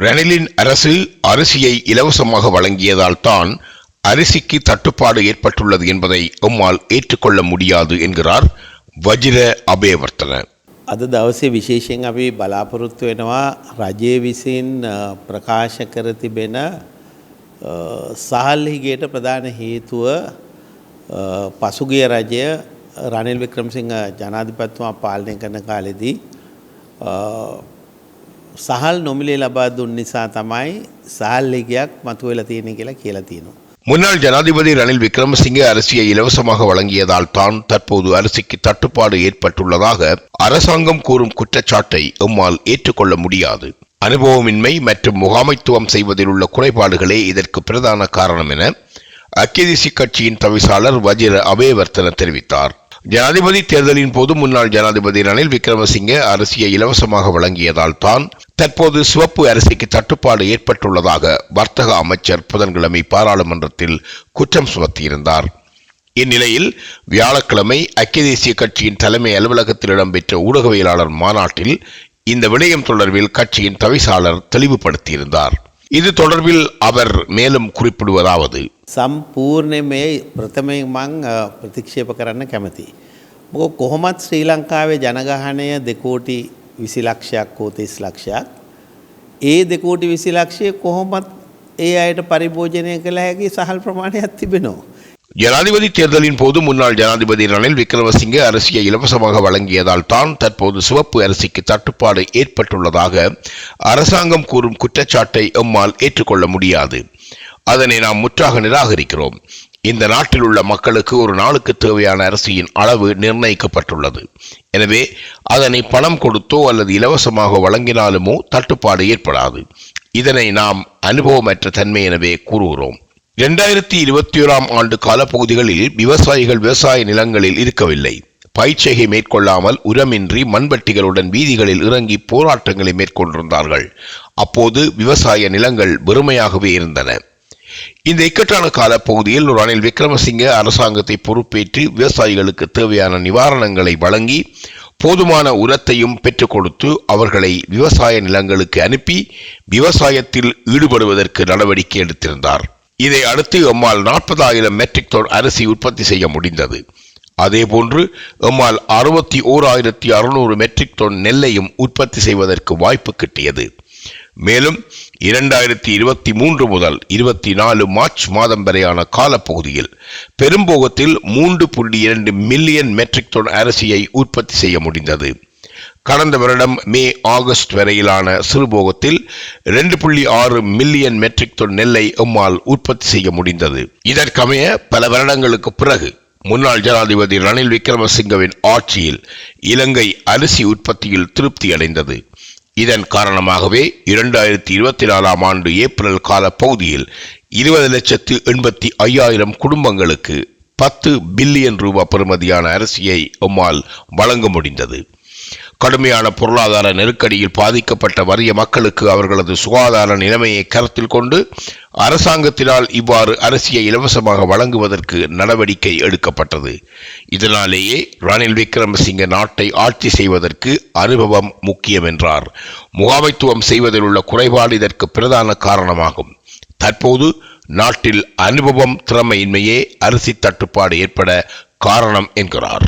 ரணிலின் அரசு அரிசியை இலவசமாக வழங்கியதால் தான் அரிசிக்கு தட்டுப்பாடு ஏற்பட்டுள்ளது என்பதை எம்மால் ஏற்றுக்கொள்ள முடியாது என்கிறார் வஜிர அபேவர்த்தன අද දවසේ විශේෂයෙන් අපි බලාපොරොත්තු වෙනවා රජය විසින් අ, ප්‍රකාශ කර තිබෙන අ, සහල්හිගේට ප්‍රධාන හේතුව අ, පසුගිය රජය රනිල් වික්‍රමසිංහ ජනාධිපත්තුමා පාලනය කරන කාලෙදී අ, සහල් නොමිලේ ලබා දුන් නිසා තමයි සහල්ලිගයක් මතුවෙලා තියෙන කියලා කියලා තියෙනවා. முன்னாள் ஜனாதிபதி ரணில் விக்ரமசிங்கே அரிசியை இலவசமாக வழங்கியதால் தான் தற்போது அரிசிக்கு தட்டுப்பாடு ஏற்பட்டுள்ளதாக அரசாங்கம் கூறும் குற்றச்சாட்டை எம்மால் ஏற்றுக்கொள்ள முடியாது அனுபவமின்மை மற்றும் முகாமைத்துவம் செய்வதில் உள்ள குறைபாடுகளே இதற்கு பிரதான காரணம் என அக்கிதிசி கட்சியின் தவிசாளர் வஜிர அபேவர்த்தன தெரிவித்தார் ஜனாதிபதி தேர்தலின் போது முன்னாள் ஜனாதிபதி ரணில் விக்ரமசிங்கே அரிசியை இலவசமாக வழங்கியதால் தான் தற்போது சிவப்பு அரிசிக்கு தட்டுப்பாடு ஏற்பட்டுள்ளதாக வர்த்தக அமைச்சர் புதன்கிழமை பாராளுமன்றத்தில் குற்றம் சுமத்தியிருந்தார். இந்நிலையில் வியாழக்கிழமை ஐக்கிய தேசிய கட்சியின் தலைமை அலுவலகத்தில் இடம்பெற்ற ஊடகவியலாளர் மாநாட்டில் இந்த விடயம் தொடர்பில் கட்சியின் தவிசாளர் தெளிவுபடுத்தியிருந்தார். இது தொடர்பில் அவர் மேலும் குறிப்பிடுவதாவது සම්පූර්ණය මේ ප්‍රථමයෙන් මං අ, ප්‍රතික්ෂේප කරන්න කැමති. මොක කොහොමත් ශ්‍රී ලංකාවේ ජනගහනය දෙකෝටි විසි ලක්ෂයක් හෝ තිස් ලක්ෂයක්. ඒ දෙකෝටි විසි ලක්ෂය කොහොමත් ඒ අයට පරිභෝජනය කළ හැකි සහල් ප්‍රමාණයක් තිබෙනවා. ஜனாதிபதி தேர்தலின் போது முன்னாள் ஜனாதிபதி ரணில் விக்ரமசிங்கே அரிசியை இலவசமாக வழங்கியதால் தான் தற்போது சிவப்பு அரிசிக்கு தட்டுப்பாடு ஏற்பட்டுள்ளதாக அரசாங்கம் கூறும் குற்றச்சாட்டை எம்மால் ஏற்றுக்கொள்ள முடியாது அதனை நாம் முற்றாக நிராகரிக்கிறோம். இந்த நாட்டில் உள்ள மக்களுக்கு ஒரு நாளுக்கு தேவையான அரிசியின் அளவு நிர்ணயிக்கப்பட்டுள்ளது. எனவே அதனை பணம் கொடுத்தோ அல்லது இலவசமாக வழங்கினாலுமோ தட்டுப்பாடு ஏற்படாது. இதனை நாம் அனுபவமற்ற தன்மை எனவே கூறுகிறோம். இரண்டாயிரத்தி இருபத்தி ஓராம் ஆண்டு காலப்பகுதிகளில் விவசாயிகள் விவசாய நிலங்களில் இருக்கவில்லை. பயிற்சிகை மேற்கொள்ளாமல் உரமின்றி மண்வெட்டிகளுடன் வீதிகளில் இறங்கி போராட்டங்களை மேற்கொண்டிருந்தார்கள். அப்போது விவசாய நிலங்கள் வெறுமையாகவே இருந்தன. இந்த இக்கட்டான காலப்பகுதியில் ரணில் விக்ரமசிங்க அரசாங்கத்தை பொறுப்பேற்று விவசாயிகளுக்கு தேவையான நிவாரணங்களை வழங்கி போதுமான உரத்தையும் பெற்றுக் கொடுத்து அவர்களை விவசாய நிலங்களுக்கு அனுப்பி விவசாயத்தில் ஈடுபடுவதற்கு நடவடிக்கை எடுத்திருந்தார். இதை அடுத்து எம்மால் நாற்பதாயிரம் மெட்ரிக் டன் அரிசி உற்பத்தி செய்ய முடிந்தது. அதேபோன்று எம்மால் அறுபத்தி ஓர் ஆயிரத்தி அறுநூறு மெட்ரிக் டன் நெல்லையும் உற்பத்தி செய்வதற்கு வாய்ப்பு கிட்டியது. மேலும் இரண்டாயிரத்தி இருபத்தி மூன்று முதல் இருபத்தி நாலு மார்ச் மாதம் வரையான காலப்பகுதியில் பெரும்போகத்தில் மூன்று புள்ளி இரண்டு மில்லியன் மெட்ரிக் டன் அரிசியை உற்பத்தி செய்ய முடிந்தது. கடந்த வருடம் மே ஆகஸ்ட் வரையிலான சிறுபோகத்தில் ரெண்டு புள்ளி ஆறு மில்லியன் மெட்ரிக் டன் நெல்லை எம்மால் உற்பத்தி செய்ய முடிந்தது. இதற்கமைய பல வருடங்களுக்கு பிறகு முன்னாள் ஜனாதிபதி ரணில் விக்ரமசிங்கவின் ஆட்சியில் இலங்கை அரிசி உற்பத்தியில் திருப்தி அடைந்தது. இதன் காரணமாகவே இரண்டாயிரத்தி இருபத்தி நாலாம் ஆண்டு ஏப்ரல் கால பகுதியில் இருபது லட்சத்து எண்பத்தி ஐயாயிரம் குடும்பங்களுக்கு பத்து பில்லியன் ரூபாய் பெறுமதியான அரிசியை அம்மால் வழங்க முடிந்தது. கடுமையான பொருளாதார நெருக்கடியில் பாதிக்கப்பட்ட வறிய மக்களுக்கு அவர்களது சுகாதார நிலைமையை கருத்தில் கொண்டு அரசாங்கத்தினால் இவ்வாறு அரிசியை இலவசமாக வழங்குவதற்கு நடவடிக்கை எடுக்கப்பட்டது. இதனாலேயே ரணில் விக்ரமசிங்க நாட்டை ஆட்சி செய்வதற்கு அனுபவம் முக்கியம் என்றார். முகாமைத்துவம் செய்வதில் உள்ள குறைபாடு இதற்கு பிரதான காரணமாகும். தற்போது நாட்டில் அனுபவம் திறமையின்மையே அரிசி தட்டுப்பாடு ஏற்பட காரணம் என்கிறார்.